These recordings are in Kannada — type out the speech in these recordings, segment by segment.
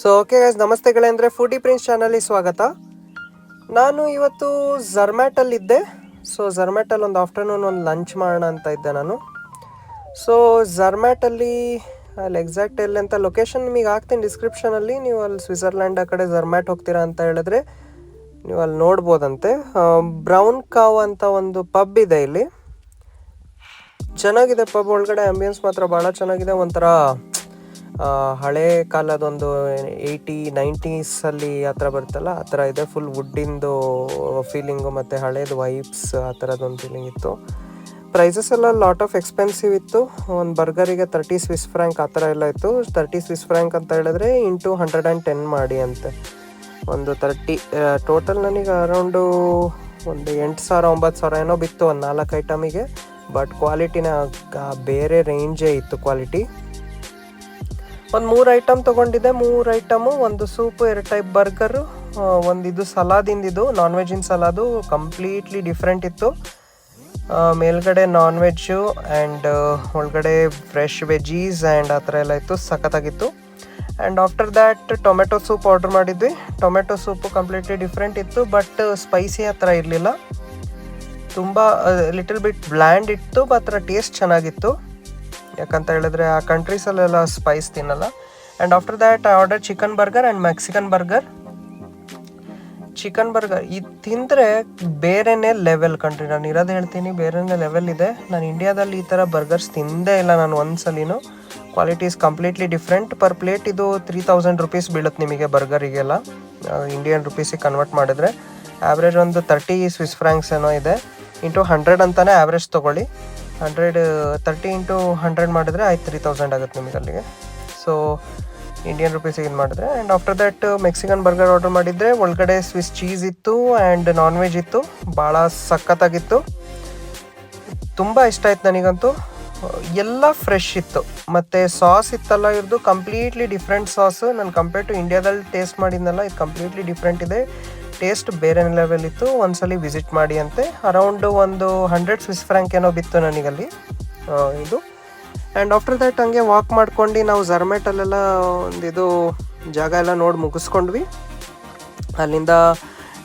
ಸೊ ಓಕೆ ಗೈಸ್ ನಮಸ್ತೆಗಳೇ ಅಂದರೆ ಫುಡಿ ಪ್ರಿನ್ಸ್ ಚಾನಲಿಗೆ ಸ್ವಾಗತ. ನಾನು ಇವತ್ತು ಝರ್ಮ್ಯಾಟಲ್ಲಿದ್ದೆ ಸೊ ಝರ್ಮ್ಯಾಟಲ್ಲಿ ಒಂದು ಆಫ್ಟರ್ನೂನ್ ಒಂದು ಲಂಚ್ ಮಾಡೋಣ ಅಂತ ಇದ್ದೆ ನಾನು. ಸೊ ಝರ್ಮ್ಯಾಟಲ್ಲಿ ಅಲ್ಲಿ ಎಕ್ಸಾಕ್ಟ್ ಎಲ್ಲಿ ಅಂತ ಲೊಕೇಶನ್ ನಿಮಗೆ ಹಾಕ್ತೀನಿ ಡಿಸ್ಕ್ರಿಪ್ಷನಲ್ಲಿ ನೀವು ಅಲ್ಲಿ ಸ್ವಿಟ್ಜರ್ಲ್ಯಾಂಡ್ ಆ ಕಡೆ ಝರ್ಮ್ಯಾಟ್ ಹೋಗ್ತೀರಾ ಅಂತ ಹೇಳಿದ್ರೆ ನೀವು ಅಲ್ಲಿ ನೋಡ್ಬೋದಂತೆ. ಬ್ರೌನ್ ಕಾವ್ ಅಂತ ಒಂದು ಪಬ್ ಇದೆ ಇಲ್ಲಿ. ಚೆನ್ನಾಗಿದೆ ಪಬ್ ಒಳಗಡೆ ಆಂಬಿಯನ್ಸ್ ಮಾತ್ರ ಭಾಳ ಚೆನ್ನಾಗಿದೆ. ಒಂಥರ ಹಳೆ ಕಾಲದೊಂದು ಏಯ್ಟಿ ನೈಂಟೀಸಲ್ಲಿ ಆ ಥರ ಬರುತ್ತಲ್ಲ, ಆ ಥರ ಇದೆ. ಫುಲ್ ವುಡ್ಡಿಂದು ಫೀಲಿಂಗು ಮತ್ತು ಹಳೇದು ವೈಬ್ಸ್ ಆ ಥರದೊಂದು ಫೀಲಿಂಗ್ ಇತ್ತು. ಪ್ರೈಸಸ್ ಎಲ್ಲ ಲಾಟ್ ಆಫ್ ಎಕ್ಸ್ಪೆನ್ಸಿವ್ ಇತ್ತು. ಒಂದು ಬರ್ಗರಿಗೆ ತರ್ಟಿ ಸ್ವಿಸ್ ಫ್ರ್ಯಾಂಕ್ ಆ ಥರ ಎಲ್ಲ ಇತ್ತು. ತರ್ಟಿ ಸ್ವಿಸ್ ಫ್ರ್ಯಾಂಕ್ ಅಂತ ಹೇಳಿದ್ರೆ ಇಂಟು ಹಂಡ್ರೆಡ್ ಆ್ಯಂಡ್ ಟೆನ್ ಮಾಡಿ ಅಂತೆ. ಒಂದು ತರ್ಟಿ ಟೋಟಲ್ ನನಗೆ ಅರೌಂಡು ಒಂದು ಎಂಟು ಸಾವಿರ, ಒಂಬತ್ತು ಸಾವಿರ ಏನೋ ಬಿತ್ತು ಒಂದು ನಾಲ್ಕು ಐಟಮಿಗೆ ಬಟ್ ಕ್ವಾಲಿಟಿನ ಬೇರೆ ರೇಂಜೇ ಇತ್ತು ಕ್ವಾಲಿಟಿ ಒಂದು ಮೂರು ಐಟಮ್ ತೊಗೊಂಡಿದ್ದೆ. ಮೂರು ಐಟಮು, ಒಂದು ಸೂಪು, ಎರಡು ಟೈಪ್ ಬರ್ಗರು ಒಂದು ಇದು ಸಲಾದಿಂದಿದು ನಾನ್ ವೆಜ್ಜಿನ ಸಲಾದು ಕಂಪ್ಲೀಟ್ಲಿ ಡಿಫ್ರೆಂಟ್ ಇತ್ತು. ಮೇಲ್ಗಡೆ ನಾನ್ ವೆಜ್ಜು ಆ್ಯಂಡ್ ಒಳಗಡೆ ಫ್ರೆಶ್ ವೆಜೀಸ್ ಆ್ಯಂಡ್ ಆ ಥರ ಎಲ್ಲ ಇತ್ತು, ಸಖತ್ತಾಗಿತ್ತು. And after that tomato soup order ಮಾಡಿದ್ವಿ. ಟೊಮೆಟೊ ಸೂಪು ಕಂಪ್ಲೀಟ್ಲಿ ಡಿಫ್ರೆಂಟ್ ಇತ್ತು ಬಟ್ ಸ್ಪೈಸಿ ಆ ಥರ ಇರಲಿಲ್ಲ. ತುಂಬ ಲಿಟಲ್ ಬಿಟ್ ಬ್ಲ್ಯಾಂಡ್ ಇತ್ತು ಬಟ್ ಅದರ ಟೇಸ್ಟ್ ಚೆನ್ನಾಗಿತ್ತು. ಯಾಕಂತ ಹೇಳಿದ್ರೆ ಆ ಕಂಟ್ರೀಸಲ್ಲೆಲ್ಲ ಸ್ಪೈಸ್ ತಿನ್ನಲ್ಲ. And after that I order chicken burger and Mexican burger chicken burger ಇದು ತಿಂದರೆ ಬೇರೆನೇ ಲೆವೆಲ್ ಕಂಟ್ರಿ ನಾನು ಇರೋದು ಹೇಳ್ತೀನಿ, ಬೇರೆನೇ ಲೆವೆಲ್ ಇದೆ. ನಾನು ಇಂಡಿಯಾದಲ್ಲಿ ಈ ಥರ ಬರ್ಗರ್ಸ್ ತಿಂದೇ ಇಲ್ಲ ನಾನು ಒಂದು ಸಲಿನೂ quality is completely different per plate ಇದು ತ್ರೀ ತೌಸಂಡ್ ರುಪೀಸ್ ಬೀಳುತ್ತೆ ನಿಮಗೆ ಬರ್ಗರಿಗೆಲ್ಲ ಇಂಡಿಯನ್ ರುಪೀಸಿಗೆ ಕನ್ವರ್ಟ್ ಮಾಡಿದ್ರೆ. ಆ್ಯಾವ್ರೇಜ್ ಒಂದು ತರ್ಟಿ ಸ್ವಿಸ್ ಫ್ರಾಂಕ್ಸ್ ಏನೋ ಇದೆ. ಇಂಟು ಹಂಡ್ರೆಡ್ ಅಂತಲೇ ಆ್ಯಾವ್ರೇಜ್ ತೊಗೊಳ್ಳಿ. ಹಂಡ್ರೆಡ್ ತರ್ಟಿ ಇಂಟು ಹಂಡ್ರೆಡ್ ಮಾಡಿದ್ರೆ ಆಯ್ತು ತ್ರೀ ತೌಸಂಡ್ ಆಗುತ್ತೆ ನಿಮಗೆ ಅಲ್ಲಿಗೆ. ಸೊ ಇಂಡಿಯನ್ ರುಪೀಸ್ ಇದು ಮಾಡಿದ್ರೆ and after that Mexican burger order ಮಾಡಿದರೆ, ಒಳಗಡೆ ಸ್ವಿಸ್ ಚೀಸ್ ಇತ್ತು ಆ್ಯಂಡ್ ನಾನ್ ವೆಜ್ ಇತ್ತು. ಭಾಳ ಸಖತ್ತಾಗಿತ್ತು. ತುಂಬ ಇಷ್ಟ ಆಯ್ತು ನನಗಂತೂ. ಎಲ್ಲ ಫ್ರೆಶ್ ಇತ್ತು. ಮತ್ತು ಸಾಸ್ ಇತ್ತಲ್ಲ ಇರೋದು ಕಂಪ್ಲೀಟ್ಲಿ ಡಿಫ್ರೆಂಟ್ ಸಾಸು ನಾನು ಕಂಪೇರ್ ಟು ಇಂಡಿಯಾದಲ್ಲಿ ಟೇಸ್ಟ್ ಮಾಡಿದ್ನಲ್ಲ, ಇದು ಕಂಪ್ಲೀಟ್ಲಿ ಡಿಫ್ರೆಂಟ್ ಇದೆ. ಟೇಸ್ಟ್ ಬೇರೆ ಲೆವೆಲ್ ಇತ್ತು. ಒಂದ್ಸಲಿ ವಿಸಿಟ್ ಮಾಡಿ ಅಂತೆ. ಅರೌಂಡ್ ಒಂದು ಹಂಡ್ರೆಡ್ ಸ್ವಿಸ್ ಫ್ರ್ಯಾಂಕ್ ಏನೋ ಬಿತ್ತು ನನಗಲ್ಲಿ. ಇದು. ಆ್ಯಂಡ್ ಆಫ್ಟರ್ ದ್ಯಾಟ್ ಹಂಗೆ ವಾಕ್ ಮಾಡ್ಕೊಂಡು ನಾವು ಝರ್ಮೆಟಲ್ಲೆಲ್ಲ ಒಂದು ಇದು ಜಾಗ ಎಲ್ಲ ನೋಡಿ ಮುಗಿಸ್ಕೊಂಡ್ವಿ. ಅಲ್ಲಿಂದ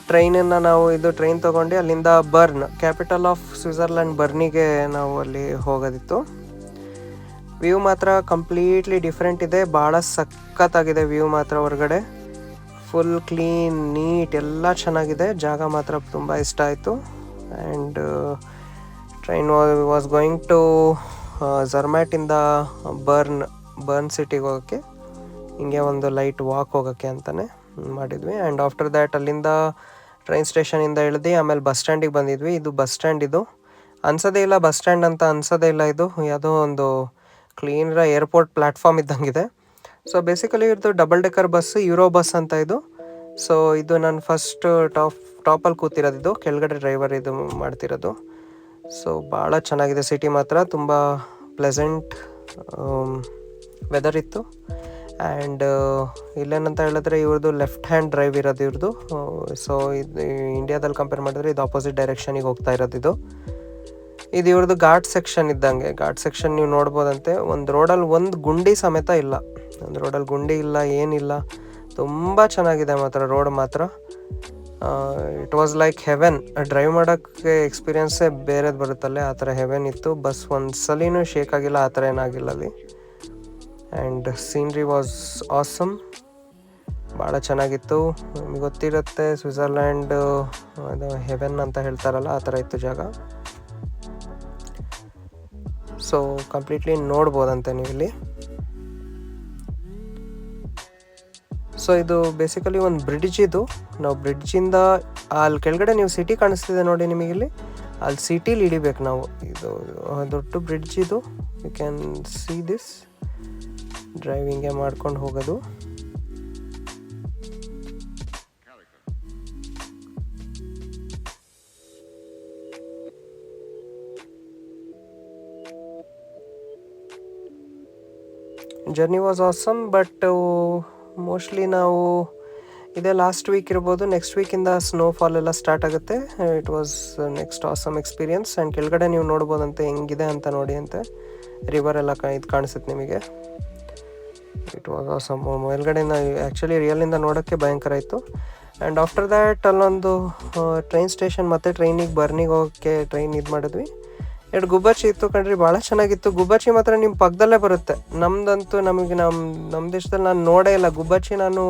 ಟ್ರೈನನ್ನು ನಾವು ಇದು ಟ್ರೈನ್ ತೊಗೊಂಡು ಅಲ್ಲಿಂದ ಬರ್ನ್ ಕ್ಯಾಪಿಟಲ್ ಆಫ್ ಸ್ವಿಟ್ಜರ್ಲ್ಯಾಂಡ್ ಬರ್ನಿಗೆ ನಾವು ಅಲ್ಲಿ ಹೋಗೋದಿತ್ತು. ವ್ಯೂ ಮಾತ್ರ ಕಂಪ್ಲೀಟ್ಲಿ ಡಿಫ್ರೆಂಟ್ ಇದೆ. ಭಾಳ ಸಖತ್ತಾಗಿದೆ ವ್ಯೂ ಮಾತ್ರ ಹೊರಗಡೆ. ಫುಲ್ ಕ್ಲೀನ್ ನೀಟ್ ಎಲ್ಲ ಚೆನ್ನಾಗಿದೆ. ಜಾಗ ಮಾತ್ರ ತುಂಬ ಇಷ್ಟ ಆಯಿತು. And train was going to ಝರ್ಮ್ಯಾಟಿಂದ Bern Bern ಸಿಟಿಗೆ ಹೋಗೋಕ್ಕೆ. ಹಿಂಗೆ ಒಂದು ಲೈಟ್ ವಾಕ್ ಹೋಗೋಕ್ಕೆ ಅಂತಲೇ ಮಾಡಿದ್ವಿ. ಆ್ಯಂಡ್ ಆಫ್ಟರ್ ದ್ಯಾಟ್ ಅಲ್ಲಿಂದ ಟ್ರೈನ್ ಸ್ಟೇಷನಿಂದ ಇಳಿದು ಆಮೇಲೆ ಬಸ್ ಸ್ಟ್ಯಾಂಡಿಗೆ ಬಂದಿದ್ವಿ. ಇದು ಬಸ್ ಸ್ಟ್ಯಾಂಡ್ ಇದು. ಅನ್ಸೋದೇ ಇಲ್ಲ ಬಸ್ ಸ್ಟ್ಯಾಂಡ್ ಅಂತ ಅನ್ಸೋದೇ ಇಲ್ಲ ಇದು. ಯಾವುದೋ ಒಂದು ಕ್ಲೀನರ ಏರ್ಪೋರ್ಟ್ ಪ್ಲ್ಯಾಟ್ಫಾರ್ಮ್ ಇದ್ದಂಗಿದೆ. ಸೊ ಬೇಸಿಕಲಿ ಇದು double decker bus euro bus ಅಂತ ಇದು. ಸೊ ಇದು ನಾನು ಫಸ್ಟ್ ಟಾಪ್ ಟಾಪಲ್ಲಿ ಕೂತಿರೋದು ಇದು. ಕೆಳಗಡೆ ಡ್ರೈವರ್ ಇದು ಮಾಡ್ತಿರೋದು. ಸೊ ಭಾಳ ಚೆನ್ನಾಗಿದೆ ಸಿಟಿ ಮಾತ್ರ. ತುಂಬ ಪ್ಲೆಸೆಂಟ್ ವೆದರ್ ಇತ್ತು. ಆ್ಯಂಡ್ ಇಲ್ಲೇನಂತ ಹೇಳಿದ್ರೆ ಇವ್ರದ್ದು ಲೆಫ್ಟ್ ಹ್ಯಾಂಡ್ ಡ್ರೈವ್ ಇರೋದು ಇವ್ರದ್ದು ಸೊ ಇದು ಇಂಡಿಯಾದಲ್ಲಿ ಕಂಪೇರ್ ಮಾಡಿದ್ರೆ ಇದು ಆಪೋಸಿಟ್ ಡೈರೆಕ್ಷನಿಗೆ ಹೋಗ್ತಾ ಇರೋದು ಇದು. ಇದು ಇವ್ರದ್ದು ಘಾಟ್ ಸೆಕ್ಷನ್ ಇದ್ದಂಗೆ. ಘಾಟ್ ಸೆಕ್ಷನ್ ನೀವು ನೋಡ್ಬೋದಂತೆ. ಒಂದು ರೋಡಲ್ಲಿ ಒಂದು ಗುಂಡಿ ಸಮೇತ ಇಲ್ಲ. ಒಂದು ರೋಡಲ್ಲಿ ಗುಂಡಿ ಇಲ್ಲ, ಏನಿಲ್ಲ. ತುಂಬ ಚೆನ್ನಾಗಿದೆ ಮಾತ್ರ ರೋಡ್ ಮಾತ್ರ. It was like heaven drive ಮಾಡೋಕ್ಕೆ ಎಕ್ಸ್ಪೀರಿಯನ್ಸೇ ಬೇರೆದು ಬರುತ್ತಲ್ಲೇ ಆ ಥರ ಹೆವೆನ್ ಇತ್ತು. ಬಸ್ ಒಂದು ಸಲಿನೂ ಶೇಕ್ ಆಗಿಲ್ಲ, ಆ ಥರ ಏನಾಗಿಲ್ಲ ಅಲ್ಲಿ. ಆ್ಯಂಡ್ ಸೀನ್ರಿ ವಾಸ್ ಆಸಮ್ ಭಾಳ ಚೆನ್ನಾಗಿತ್ತು. ನಿಮಗೆ ಗೊತ್ತಿರುತ್ತೆ ಸ್ವಿಟ್ಜರ್ಲ್ಯಾಂಡ್ ಅದು ಹೆವೆನ್ ಅಂತ ಹೇಳ್ತಾರಲ್ಲ, ಆ ಥರ ಇತ್ತು ಜಾಗ. ಸೊ ಕಂಪ್ಲೀಟ್ಲಿ ನೋಡ್ಬೋದಂತೆ ನೀವು ಇಲ್ಲಿ. ಸೊ ಇದು ಬೇಸಿಕಲಿ ಒಂದು ಬ್ರಿಡ್ಜ್ ಇದು. ನಾವು ಬ್ರಿಡ್ಜಿಂದ ಅಲ್ಲಿ ಕೆಳಗಡೆ ನೀವು ಸಿಟಿ ಕಾಣಿಸ್ತಿದೆ ನೋಡಿ ನಿಮಗೆ ಇಲ್ಲಿ. ಅಲ್ಲಿ ಸಿಟೀಲಿ ಇಳಿಬೇಕು ನಾವು. ಇದು ದೊಡ್ಡ ಬ್ರಿಡ್ಜ್ ಇದು. ಯು ಕ್ಯಾನ್ ಸಿ ದಿಸ್ ಡ್ರೈವಿಂಗೇ ಮಾಡ್ಕೊಂಡು ಹೋಗೋದು. Journey was awesome but mostly ನಾವು ಇದೇ ಲಾಸ್ಟ್ ವೀಕ್ ಇರ್ಬೋದು ನೆಕ್ಸ್ಟ್ ವೀಕಿಂದ ಸ್ನೋಫಾಲ್ ಎಲ್ಲ ಸ್ಟಾರ್ಟ್ ಆಗುತ್ತೆ. It was next awesome experience and ಕೆಳಗಡೆ ನೀವು ನೋಡ್ಬೋದಂತೆ ಹೆಂಗಿದೆ ಅಂತ ನೋಡಿ ಅಂತೆ ರಿವರ್ ಎಲ್ಲ ಇದು ಕಾಣಿಸುತ್ತೆ ನಿಮಗೆ. ಇಟ್ ವಾಸ್ ಆಸಮ್ ಮೇಲ್ಗಡೆಯಿಂದ ಆ್ಯಕ್ಚುಲಿ ರಿಯಲಿಂದ ನೋಡೋಕ್ಕೆ ಭಯಂಕರ ಇತ್ತು. ಆ್ಯಂಡ್ ಆಫ್ಟರ್ ದ್ಯಾಟ್ ಅಲ್ಲೊಂದು ಟ್ರೈನ್ ಸ್ಟೇಷನ್ ಮತ್ತು ಟ್ರೈನಿಗೆ ಬರ್ನಿಗೆ ಹೋಗೋಕ್ಕೆ ಟ್ರೈನ್ ಇದು ಮಾಡಿದ್ವಿ. ಎರಡು ಗುಬ್ಬಚ್ಚಿ ಇತ್ತು ಕಣ್ರಿ ಭಾಳ ಚೆನ್ನಾಗಿತ್ತು. ಗುಬ್ಬಚ್ಚಿ ಮಾತ್ರ ನಿಮ್ಮ ಪಕ್ಕದಲ್ಲೇ ಬರುತ್ತೆ. ನಮ್ದಂತೂ ನಮಗೆ ನಮ್ಮ ನಮ್ಮ ದೇಶದಲ್ಲಿ ನಾನು ನೋಡೇ ಇಲ್ಲ. ಗುಬ್ಬಚ್ಚಿ ನಾನು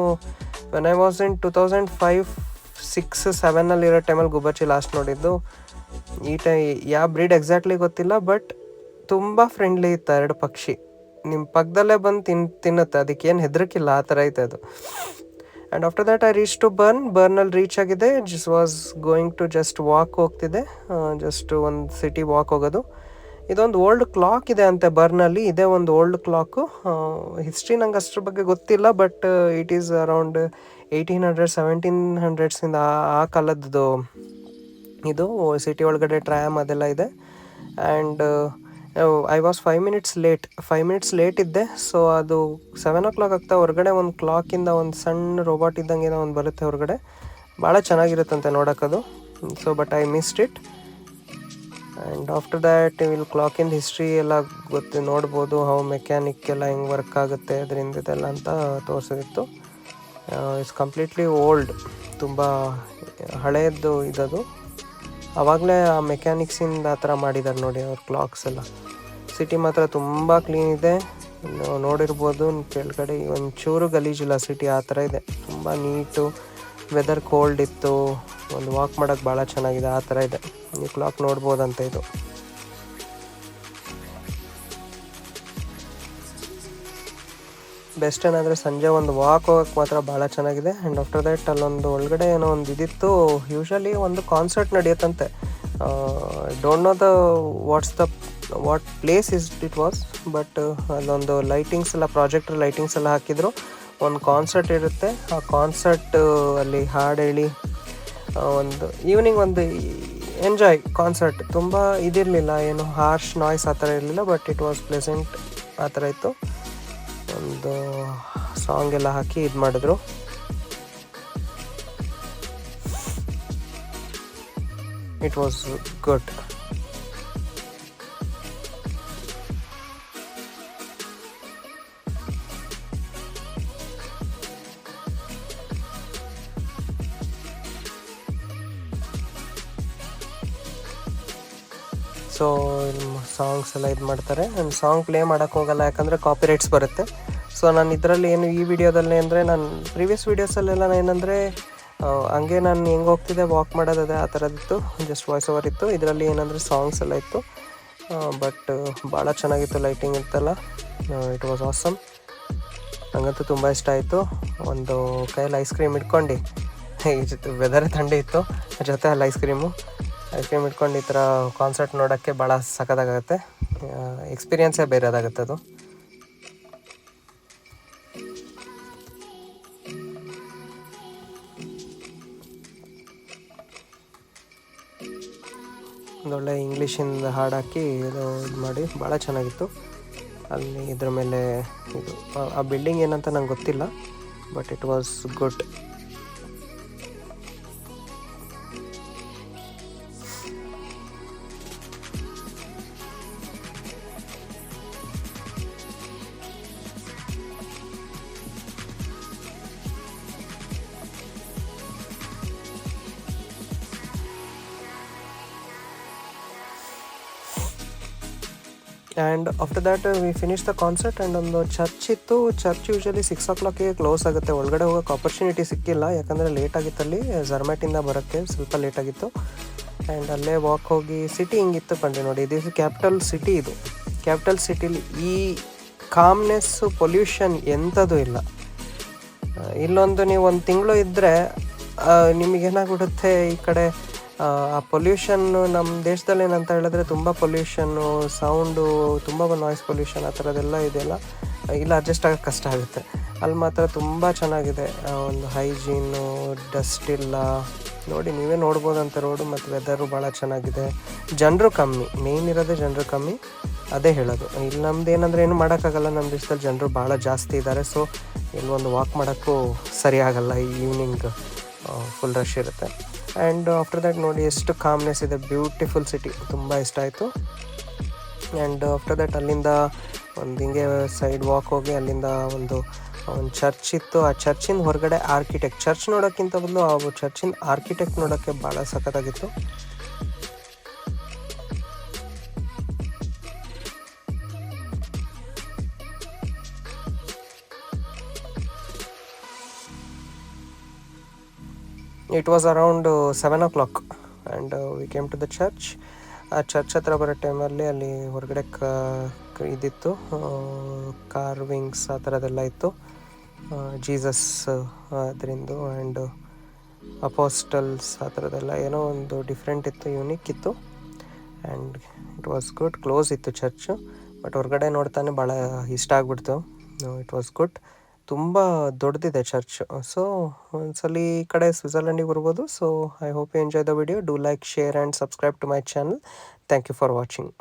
when I was in two thousand five six ಸೆವೆನಲ್ಲಿ ಇರೋ ಟೈಮಲ್ಲಿ ಗುಬ್ಬಚ್ಚಿ ಲಾಸ್ಟ್ ನೋಡಿದ್ದು. ಈ ಟೈ ಯಾವ ಬ್ರೀಡ್ ಎಕ್ಸಾಕ್ಟ್ಲಿ ಗೊತ್ತಿಲ್ಲ ಬಟ್ ತುಂಬ ಫ್ರೆಂಡ್ಲಿ ಇತ್ತು ಎರಡು ಪಕ್ಷಿ. ನಿಮ್ಮ ಪಕ್ಕದಲ್ಲೇ ಬಂದು ತಿನ್, ತಿನ್ನುತ್ತೆ. ಅದಕ್ಕೆ ಏನು ಹೆದರಿಕಿಲ್ಲ, ಆ ಥರ ಐತೆ ಅದು. And after that I reach to Bern ಬರ್ನಲ್ಲಿ reach ಆಗಿದೆ. This was going to just walk ಹೋಗ್ತಿದೆ ಜಸ್ಟ್ ಒಂದು ಸಿಟಿ ವಾಕ್ ಹೋಗೋದು. ಇದೊಂದು ಓಲ್ಡ್ ಕ್ಲಾಕ್ ಇದೆ ಅಂತೆ ಬರ್ನಲ್ಲಿ ಇದೇ ಒಂದು ಓಲ್ಡ್ ಕ್ಲಾಕು ಹಿಸ್ಟ್ರಿ ನಂಗೆ ಅಷ್ಟ್ರ ಬಗ್ಗೆ ಗೊತ್ತಿಲ್ಲ but it is around eighteen hundred seventeen ಹಂಡ್ರೆಡ್ಸಿಂದ ಆ ಕಾಲದ್ದು ಇದು. ಸಿಟಿ ಒಳಗಡೆ ಟ್ರ್ಯಾಮ್ ಅದೆಲ್ಲ ಇದೆ. And I was five minutes late five minutes late ಇದ್ದೆ ಸೊ ಅದು ಸೆವೆನ್ ಓ ಕ್ಲಾಕ್ ಆಗ್ತಾ ಹೊರಗಡೆ ಒಂದು ಕ್ಲಾಕಿಂದ ಒಂದು ಸಣ್ಣ ರೋಬೋಟ್ ಇದ್ದಂಗೆ ಏನೋ ಒಂದು ಬರುತ್ತೆ ಹೊರಗಡೆ. ಭಾಳ ಚೆನ್ನಾಗಿರುತ್ತಂತೆ ನೋಡೋಕ್ಕದು. So but I missed it and after that ಇಲ್ಲಿ ಕ್ಲಾಕಿಂದ ಹಿಸ್ಟ್ರಿ ಎಲ್ಲ ಗೊತ್ತು, ನೋಡ್ಬೋದು ಹೌ ಮೆಕ್ಯಾನಿಕ್ ಎಲ್ಲ ಹೆಂಗೆ ವರ್ಕ್ ಆಗುತ್ತೆ, ಅದರಿಂದ ಇದೆಲ್ಲ ಅಂತ ತೋರಿಸೋದಿತ್ತು. ಇಟ್ಸ್ ಕಂಪ್ಲೀಟ್ಲಿ ಓಲ್ಡ್ ತುಂಬ ಹಳೆಯದ್ದು ಇದದು. ಆವಾಗಲೇ ಆ ಮೆಕ್ಯಾನಿಕ್ಸಿಂದ ಆ ಥರ ಮಾಡಿದ್ದಾರೆ ನೋಡಿ ಅವ್ರ ಕ್ಲಾಕ್ಸ್ ಎಲ್ಲ. ಸಿಟಿ ಮಾತ್ರ ತುಂಬ ಕ್ಲೀನ್ ಇದೆ. ನೋಡಿರ್ಬೋದು ಕೆಳಗಡೆ ಒಂಚೂರು ಗಲೀಜಿಲ್ಲ ಸಿಟಿ ಆ ಥರ ಇದೆ. ತುಂಬ ನೀಟು ವೆದರ್ ಕೋಲ್ಡ್ ಇತ್ತು. ಒಂದು ವಾಕ್ ಮಾಡೋಕ್ಕೆ ಭಾಳ ಚೆನ್ನಾಗಿದೆ, ಆ ಥರ ಇದೆ. ನೀವು ಕ್ಲಾಕ್ ನೋಡ್ಬೋದಂತ ಇದು. ಬೆಸ್ಟ್ ಏನಂದರೆ ಸಂಜೆ ಒಂದು ವಾಕ್ ಹೋಗೋಕ್ಕೆ ಮಾತ್ರ ಭಾಳ ಚೆನ್ನಾಗಿದೆ. ಆ್ಯಂಡ್ ಆಫ್ಟರ್ ದ್ಯಾಟ್ ಅಲ್ಲೊಂದು ಒಳಗಡೆ ಏನೋ ಒಂದು ಇದಿತ್ತು. ಯೂಶಲಿ ಒಂದು concert ನಡೆಯುತ್ತಂತೆ. Don't know the what's the what place is it was but ಅಲ್ಲೊಂದು ಲೈಟಿಂಗ್ಸ್ ಎಲ್ಲ ಪ್ರಾಜೆಕ್ಟ್ರ್ ಲೈಟಿಂಗ್ಸ್ ಎಲ್ಲ ಹಾಕಿದ್ರು. ಒಂದು ಕಾನ್ಸರ್ಟ್ ಇರುತ್ತೆ. ಆ ಕಾನ್ಸರ್ಟ್ ಅಲ್ಲಿ ಹಾಡು ಹೇಳಿ ಒಂದು ಈವ್ನಿಂಗ್ ಒಂದು ಎಂಜಾಯ್ ಕಾನ್ಸರ್ಟ್ ತುಂಬ ಇದಿರಲಿಲ್ಲ, ಏನು ಹಾರ್ಶ್ ನಾಯ್ಸ್ ಆ ಥರ ಇರಲಿಲ್ಲ ಬಟ್ ಇಟ್ ವಾಸ್ ಪ್ಲೆಸೆಂಟ್ ಆ ಥರ ಇತ್ತು. ಒಂದು ಸಾಂಗ್ ಎಲ್ಲ ಹಾಕಿ ಇದು ಮಾಡಿದ್ರು. It was good so songs ಎಲ್ಲ ಇದು ಮಾಡ್ತಾರೆ. ಸಾಂಗ್ ಪ್ಲೇ ಮಾಡೋಕ್ಕೆ ಹೋಗಲ್ಲ ಯಾಕಂದರೆ ಕಾಪಿರೈಟ್ಸ್ ಬರುತ್ತೆ. ಸೊ ನಾನು ಇದರಲ್ಲಿ ಏನು ಈ ವಿಡಿಯೋದಲ್ಲಿ ಅಂದರೆ ನಾನು ಪ್ರೀವಿಯಸ್ ವೀಡಿಯೋಸಲ್ಲೆಲ್ಲ ಏನಂದರೆ ಹಂಗೆ ನಾನು ಹೆಂಗೆ ಹೋಗ್ತಿದ್ದೆ ವಾಕ್ ಮಾಡೋದದೆ, ಆ ಥರದಿತ್ತು ಜಸ್ಟ್ ವಾಯ್ಸ್ ಓವರ್ ಇತ್ತು. ಇದರಲ್ಲಿ ಏನಂದರೆ ಸಾಂಗ್ಸ್ ಎಲ್ಲ ಇತ್ತು. ಬಟ್ ಭಾಳ ಚೆನ್ನಾಗಿತ್ತು ಲೈಟಿಂಗ್ ಇತ್ತಲ್ಲ. ಇಟ್ ವಾಸ್ ಆಸಮ್ ನನಗಂತೂ ತುಂಬ ಇಷ್ಟ ಆಯಿತು. ಒಂದು ಕೈಯಲ್ಲಿ ಐಸ್ ಕ್ರೀಮ್ ಇಟ್ಕೊಂಡು. ಈ ಜೊತೆ ವೆದರ್ ಥಂಡಿ ಇತ್ತು. ಜೊತೆ ಅಲ್ಲಿ ಐಸ್ ಕ್ರೀಮು ಐಸ್ ಕ್ರೀಮ್ ಇಟ್ಕೊಂಡು ಈ ಥರ ಕಾನ್ಸರ್ಟ್ ನೋಡೋಕ್ಕೆ ಭಾಳ ಸಖತ್ತಾಗುತ್ತೆ. ಎಕ್ಸ್ಪೀರಿಯೆನ್ಸೇ ಬೇರೆದಾಗುತ್ತೆ ಅದು. ಒಂದೊಳ್ಳೆ ಇಂಗ್ಲೀಷಿಂದ ಹಾಡಾಕಿ ಇದು ಇದು ಮಾಡಿ ಭಾಳ ಚೆನ್ನಾಗಿತ್ತು. ಅಲ್ಲಿ ಇದ್ರ ಮೇಲೆ ಇದು, ಆ ಬಿಲ್ಡಿಂಗ್ ಏನಂತ ನಂಗೆ ಗೊತ್ತಿಲ್ಲ but it was good and after that we finish the concert and ಒಂದು ಚರ್ಚ್ ಇತ್ತು. ಚರ್ಚ್ ಯೂಶಲಿ ಸಿಕ್ಸ್ ಓ ಕ್ಲಾಕಿಗೆ ಕ್ಲೋಸ್ ಆಗುತ್ತೆ. ಒಳಗಡೆ ಹೋಗೋಕೆ ಆಪರ್ಚುನಿಟಿ ಸಿಕ್ಕಿಲ್ಲ. ಯಾಕಂದರೆ ಲೇಟ್ ಆಗಿತ್ತಲ್ಲಿ ಝರ್ಮ್ಯಾಟಿಂದ ಬರೋಕ್ಕೆ ಸ್ವಲ್ಪ ಲೇಟ್ ಆಗಿತ್ತು. ಆ್ಯಂಡ್ ಅಲ್ಲೇ ವಾಕ್ ಹೋಗಿ ಸಿಟಿ ಹಿಂಗಿತ್ತು ಕಂಡ್ರಿ ನೋಡಿ. ಇದು ಕ್ಯಾಪಿಟಲ್ ಸಿಟಿ ಇದು. ಕ್ಯಾಪಿಟಲ್ ಸಿಟಿಲಿ ಈ ಕಾಮ್ನೆಸ್ಸು ಪೊಲ್ಯೂಷನ್ ಎಂಥದ್ದು ಇಲ್ಲ. ಇಲ್ಲೊಂದು ನೀವು ಒಂದು ತಿಂಗಳು ಇದ್ದರೆ ನಿಮಗೇನಾಗ್ಬಿಡುತ್ತೆ ಈ ಕಡೆ? ಆ, ಪೊಲ್ಯೂಷನ್ ಪೊಲ್ಯೂಷನ್ನು ನಮ್ಮ ದೇಶದಲ್ಲಿ ಏನಂತ ಹೇಳಿದ್ರೆ ತುಂಬ ಪೊಲ್ಯೂಷನ್ನು ಸೌಂಡು ತುಂಬ ನಾಯ್ಸ್ ಪೊಲ್ಯೂಷನ್ ಆ ಥರದ್ದೆಲ್ಲ ಇದೆಯಲ್ಲ ಇಲ್ಲ ಅಡ್ಜಸ್ಟ್ ಆಗೋಕ್ಕೆ ಕಷ್ಟ ಆಗುತ್ತೆ. ಅಲ್ಲಿ ಮಾತ್ರ ತುಂಬ ಚೆನ್ನಾಗಿದೆ. ಒಂದು ಹೈಜೀನು ಡಸ್ಟ್ ಇಲ್ಲ. ನೋಡಿ ನೀವೇ ನೋಡ್ಬೋದಂತ ರೋಡು ಮತ್ತು ವೆದರು ಭಾಳ ಚೆನ್ನಾಗಿದೆ. ಜನರು ಕಮ್ಮಿ ಮೇಯ್ನ್ ಇರೋದೇ ಜನರು ಕಮ್ಮಿ. ಅದೇ ಹೇಳೋದು. ಇಲ್ಲಿ ನಮ್ದು ಏನಂದ್ರೆ ಏನು ಮಾಡೋಕ್ಕಾಗಲ್ಲ ನಮ್ಮ ದೇಶದಲ್ಲಿ ಜನರು ಭಾಳ ಜಾಸ್ತಿ ಇದ್ದಾರೆ. ಸೊ ಒಂದು ವಾಕ್ ಮಾಡೋಕ್ಕೂ ಸರಿ ಆಗಲ್ಲ ಈವ್ನಿಂಗ್ ಫುಲ್ ರಶ್ ಇರುತ್ತೆ. ಆ್ಯಂಡ್ ಆಫ್ಟರ್ ದ್ಯಾಟ್ ನೋಡಿ ಎಷ್ಟು ಕಾಮ್ನೆಸ್ ಇದೆ. ಬ್ಯೂಟಿಫುಲ್ ಸಿಟಿ ತುಂಬ ಇಷ್ಟ ಆಯಿತು. ಆ್ಯಂಡ್ ಆಫ್ಟರ್ ದ್ಯಾಟ್ ಅಲ್ಲಿಂದ ಒಂದು ಹಿಂಗೆ ಸೈಡ್ ವಾಕ್ ಹೋಗಿ ಅಲ್ಲಿಂದ ಒಂದು ಒಂದು ಚರ್ಚ್ ಇತ್ತು. ಆ ಚರ್ಚಿನ ಹೊರಗಡೆ ಆರ್ಕಿಟೆಕ್ಟ್ ಚರ್ಚ್ ನೋಡೋಕ್ಕಿಂತ ಬದಲು ಆ ಚರ್ಚಿನ ಆರ್ಕಿಟೆಕ್ಟ್ ನೋಡೋಕ್ಕೆ ಭಾಳ ಸಖತ್ತಾಗಿತ್ತು. It was around seven o'clock and we came to the church ಆ ಚರ್ಚ್ ಹತ್ರ ಬರೋ ಟೈಮಲ್ಲಿ ಅಲ್ಲಿ ಹೊರಗಡೆ ಕ ಇದಿತ್ತು ಕಾರ್ವಿಂಗ್ಸ್ ಆ ಥರದ್ದೆಲ್ಲ ಇತ್ತು. ಜೀಸಸ್ ಅದರಿಂದು ಆ್ಯಂಡ್ ಅಪೋಸ್ಟಲ್ಸ್ ಆ ಥರದ್ದೆಲ್ಲ ಏನೋ ಒಂದು ಡಿಫ್ರೆಂಟ್ ಇತ್ತು ಯುನೀಕ್ ಇತ್ತು. And it was good close ಇತ್ತು ಚರ್ಚು ಬಟ್ ಹೊರಗಡೆ ನೋಡ್ತಾನೆ ಭಾಳ ಇಷ್ಟ ಆಗ್ಬಿಡ್ತು. ಇಟ್ ವಾಸ್ ಗುಡ್ ತುಂಬ ದೊಡ್ಡದಿದೆ ಚರ್ಚ್ ಸೊ ಒಂದ್ಸಲಿ ಈ ಕಡೆ ಸ್ವಿಟ್ಜರ್ಲೆಂಡಿಗೆ ಬರ್ಬೋದು. So I hope you enjoy the video do like share and subscribe to my channel thank you for watching